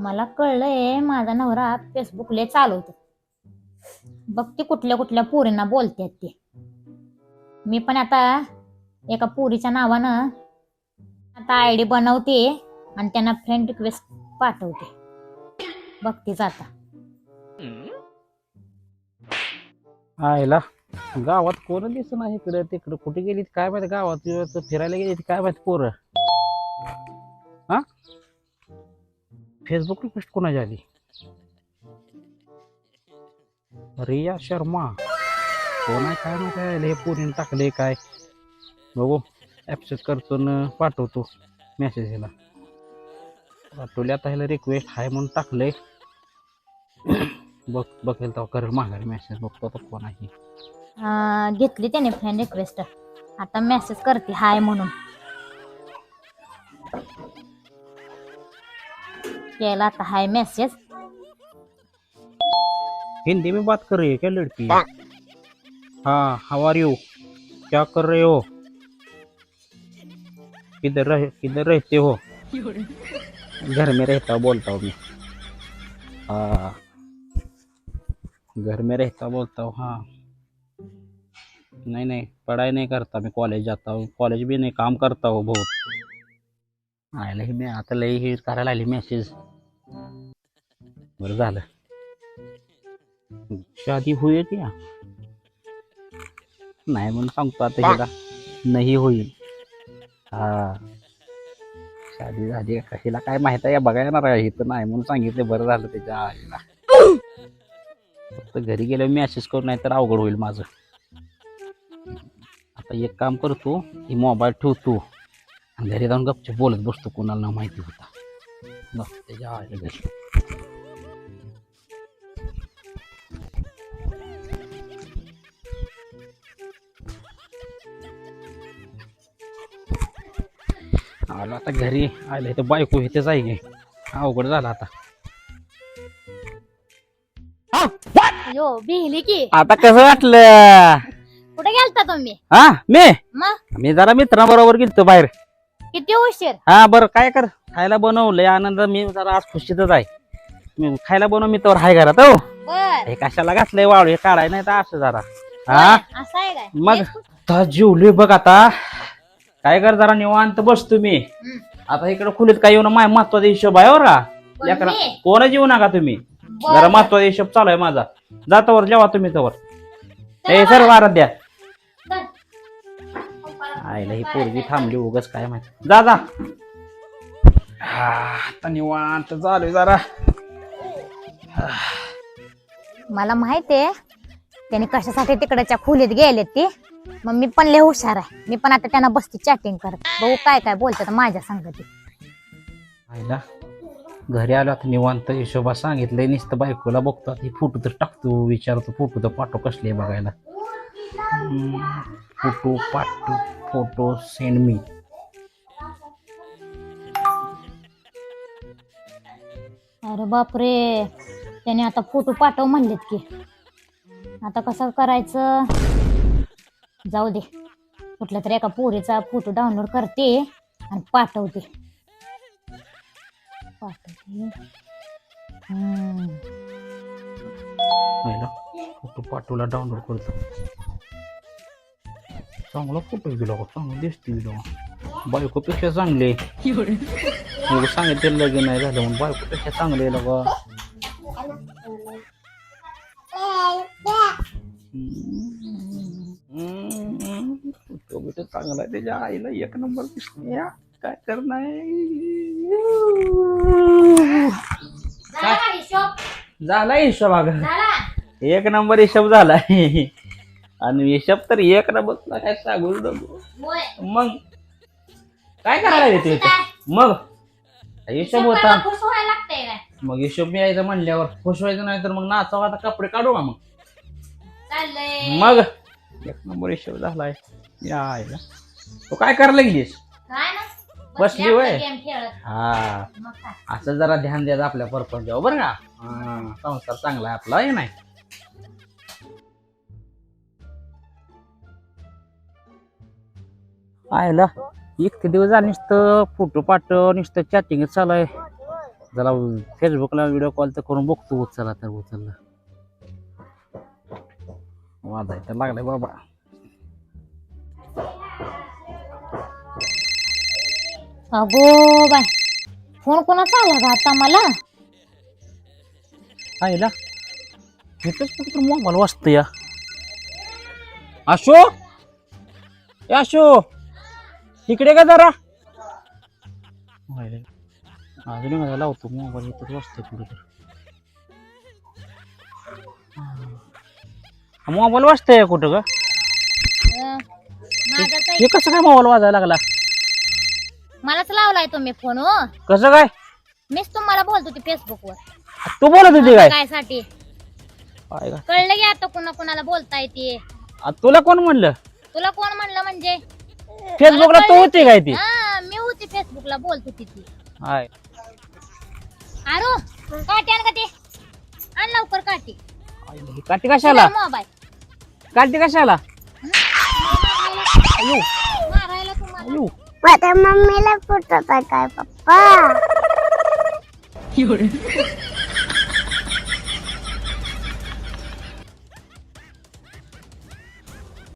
मला कळलंय माझा नवरा फेसबुकले चालवतो. बघते कुठल्या कुठल्या पोरींना बोलतात ते. मी पण आता एका पोरीच्या नावानं आता आय डी बनवते आणि त्यांना फ्रेंड रिक्वेस्ट पाठवते. बघतेच आता आयला गावात कोण दिसत नाही इकडे तिकडे कुठे गेली काय माहिती गावात फिरायला गेली काय माहिती पोरं? हा? फेसबुक रिक्वेस्ट कोणाची आली? रिया शर्मा. कोणा काय माहिती आहे, हे पोरीने टाकले काय? बघू. ॲप्सेस करतो न पाठवतो मेसेज ह्याला. पाठवले आता ह्याला रिक्वेस्ट आहे म्हणून टाकलंय. बघ बघेल तेव्हा करेल माघारी मेसेज बघतो आता कोण आहे अं, घेतली त्याने फ्रेंड रिक्वेस्ट आता मेसेज करते हाय म्हणून. केला आता हाय मेसेज हिंदी में बात कर रही है क्या लड़की? हाँ। हाउ आर यू क्या कर रहे हो? किधर रह किधर रहते हो? घर में रहता हूँ बोलता हूँ मैं। हाँ। घर में रहता बोलता हूँ हाँ। नहीं नहीं पढ़ाई नहीं करता मैं कॉलेज जाता हूँ। कॉलेज भी नहीं काम करता हूँ बहुत। आयला ही मी आता लई हे करायला आली मेसेज बरं झालं. शादी हुई है क्या नाही म्हणून सांगतो आता ह्याला नाही होईल. हा. शादी झाली का? कशीला काय माहीत आहे? बघा येणार आहे. इथं नाही म्हणून सांगितलं. बरं झालं त्याच्या आईला. फक्त घरी गेल्यावर मेसेज करू नाही तर अवघड होईल माझं. आता एक काम करतो ही मोबाईल ठेवतो. आणि घरी जाऊन गपचूप बोलत बसतो कोणाला न माहिती होता. त्याच्या आईला घरी. आलो आता घरी आले तर बायको इथेच आहे अवघड झालं आता. यो बिहली की. आता कसं वाटलं? कुठे गेलता तुम्ही? हा मी? मग? मी जरा मित्राबरोबर गेलतो बाहेर. किती उशीर? हा बरं काय कर. खायला बनवलंय आनंद. मी जरा आज खुशीतच आहे. मी खायला बनव मी तर हाय घरात हो. बर. हे कशाला घातलंय वाळू? हे काढाय नाही तर असं जरा. हा? असं आहे काय? मग? आता जेवलोय बघ आता. काय कर जरा निवांत बस तुम्ही. आता इकडे खुलीत काय येऊन माय महत्त्वाचा हिशोब आहे बरं का? पण लेकरा मी? कोणच येऊ नका तुम्ही. जरा. महत्त्वाचा हिशोब चालू आहे माझा. जातावर जेवा तुम्ही तवर. चला ए सर वारत द्या चल. आईला ही पोरगी थांबली उगाच काय माहिती. जा जा. हा, आता निवांत चालू जरा. मला माहीत आहे त्याने कशासाठी तिकडच्या खोलीत गेलेत ते. मग मी पण लय हुशार आहे. मी पण आता त्यांना बसती चॅटिंग करत. बघू काय काय बोलतात माझ्या संगती. आईला घरी आलो आता निवांत. हिशोबा सांगितलंय नुसतं बायकोला बघतो आता. हे फोटो तर टाकतो विचारतो फोटो तर पाठव कसले बघायला. फोटो पाठव. फोटो सेंड मी. अरे बापरे. त्याने आता फोटो पाठव म्हणलेत की. आता कसं करायचं? जाऊ दे. कुठल्या तरी एका पोरीचा फोटो डाउनलोड करते आणि पाठवते. पाठवते. हम्म. फोटो पाठवला डाउनलोड करतो चांगला फोटो गेला का? चांगला दिसते गेला बायकोपेक्षा चांगले. मग सांगितलं लगीन नाही झालं म्हणून बायकोपेक्षा चांगले आहे लगा फोटो बिटो चांगला आहे त्याच्या आईला एक नंबर दिसते या. काय करणार झाला हिशोब? झाला अगं. झाला? एक नंबर हिशोब झालाय आणि हिशोब तर एक नंबर काय सांगू नको. मग काय करायला येते? मग हिशोब होता? मग हिशोब यायचं म्हणल्यावर खुश व्हायचं नाही तर मग नाचावं आता कपडे काढू का मग. मग एक नंबर हिशोब झालाय यायला तू काय करायला गेलीस ना? बसली खेळत. हा? असं जरा ध्यान द्यायचं आपल्या परपंच बरं का हा, संसार चांगला आहे आपला आहे नाही आयला इतके दिवस झाले नुसतं फोटो पाठव नुसतं चॅटिंग चालू आहे. जरा फेसबुकला व्हिडिओ कॉल तर करून बघतो उचला तर उचलला वाजायचं लागलाय बाबा. अगो बाय फोन कोणाचा आला का आता मला? आईला इथंच कुठं मोबाईल वाजत या. ए आशो? इकडे का जरा? अजून माझा लावतो मोबाईल इथंच वाजतोय कुठे तर. मोबाईल वाजतंय कुठं का. हे कसं काय मोबाईल वाजायला लागला? मलाच लावलाय तुम्ही फोन हो. कसं काय? मीच तुम्हाला बोलत होती फेसबुकवर. तू बोलत होती काय काय? साठी काय का? कळलं की आता कुणा कुणाला बोलता येते. आ, तुला कोण म्हणलं? तुला कोण म्हणलं म्हणजे? फेसबुकला तू होती काय ती. हा मी होती फेसबुकला बोलत होती ती. हाय. आरो काठी आण का ते? आण लवकर आईला, ही काठी कशाला? मोबाईल काठी कशाला? अयो मारायला तुम्हाला. अयो माझ्या मम्मीला फुटत काय पप्पा